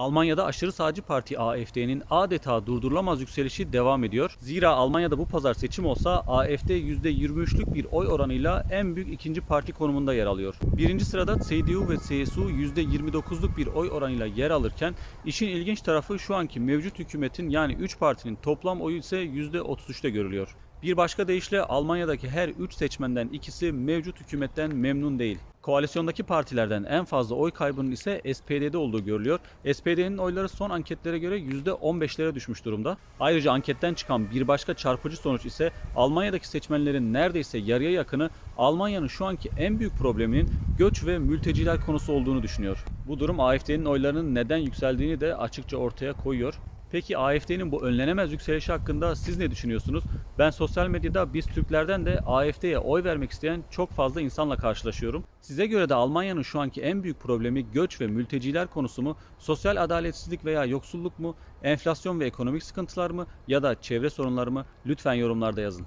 Almanya'da aşırı sağcı parti AFD'nin adeta durdurulamaz yükselişi devam ediyor. Zira Almanya'da bu pazar seçim olsa AFD %23'lük bir oy oranıyla en büyük ikinci parti konumunda yer alıyor. Birinci sırada CDU ve CSU %29'luk bir oy oranıyla yer alırken işin ilginç tarafı şu anki mevcut hükümetin yani 3 partinin toplam oyu ise %33'te görülüyor. Bir başka deyişle Almanya'daki her 3 seçmenden ikisi mevcut hükümetten memnun değil. Koalisyondaki partilerden en fazla oy kaybının ise SPD'de olduğu görülüyor. SPD'nin oyları son anketlere göre %15'lere düşmüş durumda. Ayrıca anketten çıkan bir başka çarpıcı sonuç ise Almanya'daki seçmenlerin neredeyse yarıya yakını Almanya'nın şu anki en büyük probleminin göç ve mülteciler konusu olduğunu düşünüyor. Bu durum AFD'nin oylarının neden yükseldiğini de açıkça ortaya koyuyor. Peki AFD'nin bu önlenemez yükselişi hakkında siz ne düşünüyorsunuz? Ben sosyal medyada biz Türklerden de AFD'ye oy vermek isteyen çok fazla insanla karşılaşıyorum. Size göre de Almanya'nın şu anki en büyük problemi göç ve mülteciler konusu mu? Sosyal adaletsizlik veya yoksulluk mu? Enflasyon ve ekonomik sıkıntılar mı? Ya da çevre sorunları mı? Lütfen yorumlarda yazın.